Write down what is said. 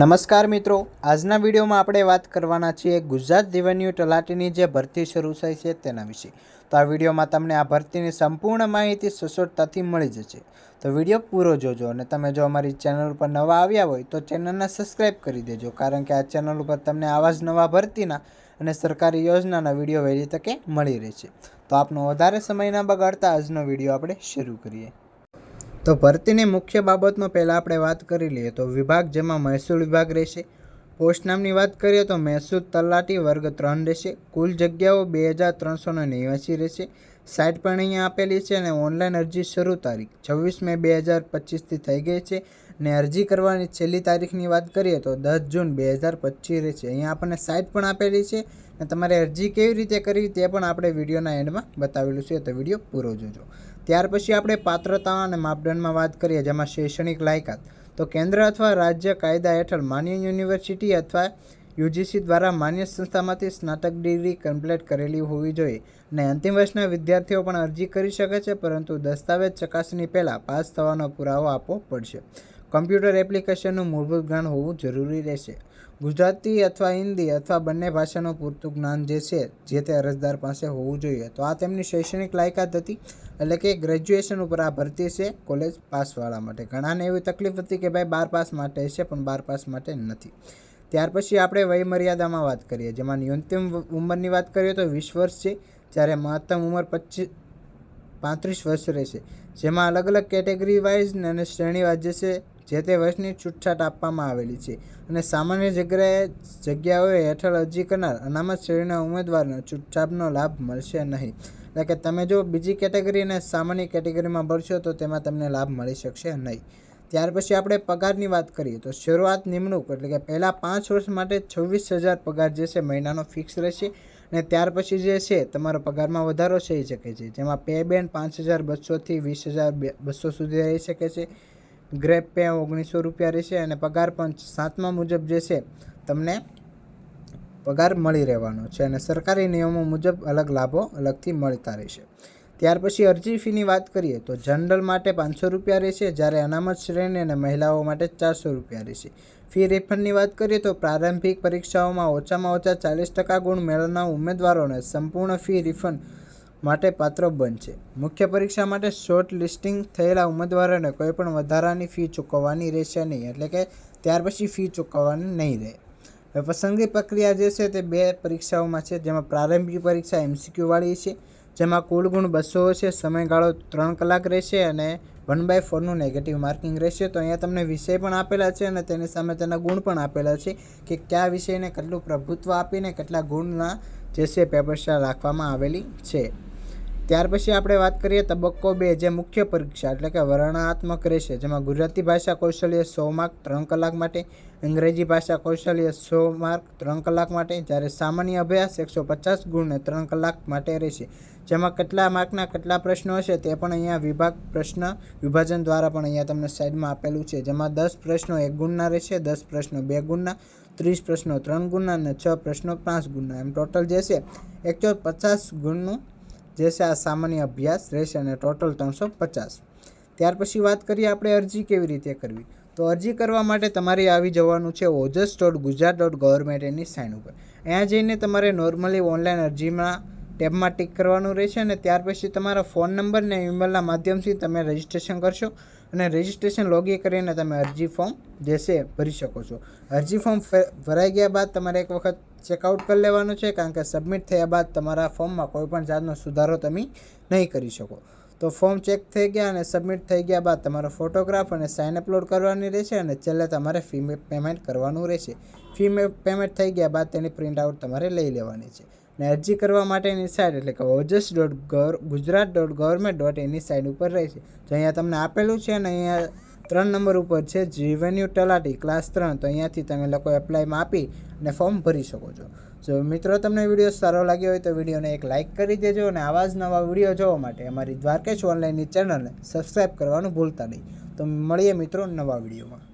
નમસ્કાર મિત્રો, આજના વિડીયોમાં આપણે વાત કરવાના છીએ ગુજરાત રેવન્યુ તલાટીની જે ભરતી શરૂ થઈ છે તેના વિશે. તો આ વિડીયોમાં તમને આ ભરતીની સંપૂર્ણ માહિતી સચોટતાથી મળી જશે. તો વીડિયો પૂરો જોજો અને તમે જો અમારી ચેનલ ઉપર નવા આવ્યા હોય તો ચેનલને સબસ્ક્રાઈબ કરી દેજો, કારણ કે આ ચેનલ ઉપર તમને આવા જ નવા ભરતીના અને સરકારી યોજનાના વીડિયો વહેલી તકે મળી રહેશે. તો આપનો વધારે સમય ન બગાડતા આજનો વીડિયો આપણે શરૂ કરીએ. તો ભરતીની મુખ્ય બાબતમાં પહેલાં આપણે વાત કરી લઈએ તો વિભાગ જેમાં મહેસૂલ વિભાગ રહેશે. પોસ્ટ નામની વાત કરીએ તો મહેસૂલ તલાટી વર્ગ ત્રણ રહેશે. કુલ જગ્યાઓ બે હજાર ત્રણસો નેવ્યાસી રહેશે. સાઇટ પણ અહીંયા આપેલી છે અને ઓનલાઈન અરજી શરૂ તારીખ છવ્વીસ મે બે હજાર પચીસથી થઈ ગઈ છે. ને અરજી કરવાની છેલ્લી તારીખની વાત કરીએ તો દસ જૂન બે હજાર પચીસ છે. અહીંયા આપણને સાઇટ પણ આપેલી છે અને તમારે અરજી કેવી રીતે કરવી તે પણ આપણે વિડીયોના એન્ડમાં બતાવેલું છે. તો વીડિયો પૂરો જોજો. ત્યાર પછી આપણે પાત્રતા અને માપદંડમાં વાત કરીએ જેમાં શૈક્ષણિક લાયકાત. તો કેન્દ્ર અથવા રાજ્ય કાયદા હેઠળ માન્ય યુનિવર્સિટી અથવા યુજીસી દ્વારા માન્ય સંસ્થામાંથી સ્નાતક ડિગ્રી કમ્પ્લીટ કરેલી હોવી જોઈએ અને અંતિમ વર્ષના વિદ્યાર્થીઓ પણ અરજી કરી શકે છે, પરંતુ દસ્તાવેજ ચકાસણી પહેલાં પાસ થવાનો પુરાવો આપવો પડશે. કમ્પ્યુટર એપ્લિકેશનનું મૂળભૂત જ્ઞાન હોવું જરૂરી રહેશે. ગુજરાતી અથવા હિન્દી અથવા બંને ભાષાનું પૂરતું જ્ઞાન જે છે, જે તે અરજદાર પાસે હોવું જોઈએ. તો આ તેમની શૈક્ષણિક લાયકાત હતી, એટલે કે ગ્રેજ્યુએશન ઉપર આ ભરતી છે, કોલેજ પાસવાળા માટે. ઘણાને એવી તકલીફ હતી કે ભાઈ બાર પાસ માટે છે, પણ બાર પાસ માટે નથી. ત્યાર પછી આપણે વયમર્યાદામાં વાત કરીએ. જેમાં ન્યૂનતમ ઉંમરની વાત કરીએ તો વીસ વર્ષ છે, જ્યારે મહત્તમ ઉંમર પચીસ પાંત્રીસ વર્ષ રહેશે. જેમાં અલગ અલગ કેટેગરી વાઇઝ અને શ્રેણી વાઇઝ જે છે જે તે વર્ષની છૂટછાટ આપવામાં આવેલી છે. અને સામાન્ય જગ્યાએ, જગ્યાઓએ હેઠળ અરજી કરનાર અનામત શ્રેણીના ઉમેદવારને છૂટછાટનો લાભ મળશે નહીં. એટલે કે તમે જો બીજી કેટેગરી અને સામાન્ય કેટેગરીમાં ભરશો, તો તેમાં તમને લાભ મળી શકશે નહીં. ત્યાર પછી આપણે પગારની વાત કરીએ, તો શરૂઆત નિમણૂક, એટલે કે પહેલાં પાંચ વર્ષ માટે છવ્વીસ હજાર પગાર જે છે મહિનાનો ફિક્સ રહેશે. અને ત્યાર પછી જે છે, તમારો પગારમાં વધારો થઈ શકે છે, જેમાં પે બેન્ડ પાંચ હજાર બસોથી વીસ હજાર બસો સુધી રહી શકે છે. ગ્રેપ પે ઓગણીસો રૂપિયા રહેશે અને પગાર પંચ સાતમા મુજબ જે છે, તમને પગાર મળી રહેવાનો છે અને સરકારી નિયમો મુજબ અલગ લાભો અલગથી મળતા રહેશે. ત્યાર પછી અરજી ફીની વાત કરીએ તો જનરલ માટે પાંચસો રૂપિયા રહેશે, જ્યારે અનામત શ્રેણી અને મહિલાઓ માટે ચારસો રૂપિયા રહેશે. ફી રિફંડની વાત કરીએ તો પ્રારંભિક પરીક્ષાઓમાં ઓછામાં ઓછા ચાલીસ ટકા ગુણ મેળવનાર ઉમેદવારોને સંપૂર્ણ ફી રિફંડ માટે પાત્ર બનશે. મુખ્ય પરીક્ષા માટે શોર્ટ લિસ્ટિંગ થયેલા ઉમેદવારોને કોઈપણ વધારાની ફી ચૂકવવાની રહેશે નહીં, એટલે કે ત્યાર પછી ફી ચૂકવવાની નહીં રહે. હવે પસંદગી પ્રક્રિયા જે છે તે બે પરીક્ષાઓમાં છે, જેમાં પ્રારંભિક પરીક્ષા એમસીક્યુવાળી છે, જેમાં કુલ ગુણ બસો છે સમયગાળો ત્રણ કલાક રહેશે અને વન બાય ફોરનું નેગેટિવ માર્કિંગ રહેશે. તો અહીંયા તમને વિષય પણ આપેલા છે અને તેની સામે તેના ગુણ પણ આપેલા છે કે કયા વિષયને કેટલું પ્રભુત્વ આપીને કેટલા ગુણના જે છે પેપર રાખવામાં આવેલી છે. ત્યાર પછી આપણે વાત કરીએ તબક્કો બે, જે મુખ્ય પરીક્ષા એટલે કે વર્ણનાત્મક રહેશે જેમાં ગુજરાતી ભાષા કૌશલ્ય સો માર્ક ત્રણ કલાક માટે અંગ્રેજી ભાષા કૌશલ્ય સો માર્ક ત્રણ કલાક માટે, જ્યારે સામાન્ય અભ્યાસ એકસો પચાસ ગુણને ત્રણ કલાક માટે રહેશે જેમાં કેટલા માર્કના કેટલા પ્રશ્નો હશે તે પણ અહીંયા વિભાગ પ્રશ્ન વિભાજન દ્વારા પણ અહીંયા તમને સાઈડમાં આપેલું છે. જેમાં દસ પ્રશ્નો એક ગુણના રહેશે દસ પ્રશ્નો બે ગુણના, ત્રીસ પ્રશ્નો ત્રણ ગુણના અને છ પ્રશ્નો પાંચ ગુણના. એમ ટોટલ જે છે, એકસો પચાસ ગુણનું જે છે આ સામાન્ય અભ્યાસ રહેશે અને ટોટલ ત્રણસો પચાસ. ત્યાર પછી વાત કરીએ આપણે અરજી કેવી રીતે કરવી. તો અરજી કરવા માટે તમારે આવી જવાનું છે Ojas dot Gujarat dot government એની સાઇન ઉપર. અહીંયા જઈને તમારે નોર્મલી ઓનલાઈન અરજીમાં ટેબમાં ટિક કરવાનું રહેશે અને ત્યાર પછી તમારા ફોન નંબર ને ઈમેલના માધ્યમથી તમે રજિસ્ટ્રેશન કરશો અને રજિસ્ટ્રેશન લોગિન કરીને તમે અરજી ફોર્મ જે ભરી શકો છો. અરજી ફોર્મ ભરાઈ ગયા બાદ તમારે એક વખત ચેકઆઉટ કરી લેવાનું છે કારણ કે સબમિટ થયા બાદ તમારા ફોર્મમાં કોઈપણ જાતનો સુધારો તમે નહીં કરી શકો. તો ફોર્મ ચેક થઈ ગયા અને સબમિટ થઈ ગયા બાદ તમારો ફોટોગ્રાફ અને સાઇન અપલોડ કરવાની રહેશે અને છેલ્લે તમારે ફી પેમેન્ટ કરવાનું રહેશે. ફી પેમેન્ટ થઈ ગયા બાદ તેની પ્રિન્ટ આઉટ તમારે લઈ લેવાની છે. અને અરજી કરવા માટેની સાઇટ એટલે કે Ojas dot gov Gujarat dot government dot એની સાઇટ ઉપર રહેશે તો અહીંયા તમને આપેલું છે અને અહીંયા ત્રણ નંબર ઉપર છે જીવન્યુ તલાટી ક્લાસ ત્રણ. તો અહીંયાથી તમે લોકો એપ્લાયમાં આપી અને ફોર્મ ભરી શકો છો. જો મિત્રો તમને વીડિયો સારો લાગ્યો હોય તો વિડીયોને એક લાઇક કરી દેજો અને આવા જ નવા વીડિયો જોવા માટે અમારી દ્વારકેશ ઓનલાઈનની ચેનલને સબસ્ક્રાઈબ કરવાનું ભૂલતા નહીં. તો મળીએ મિત્રો નવા વિડીયોમાં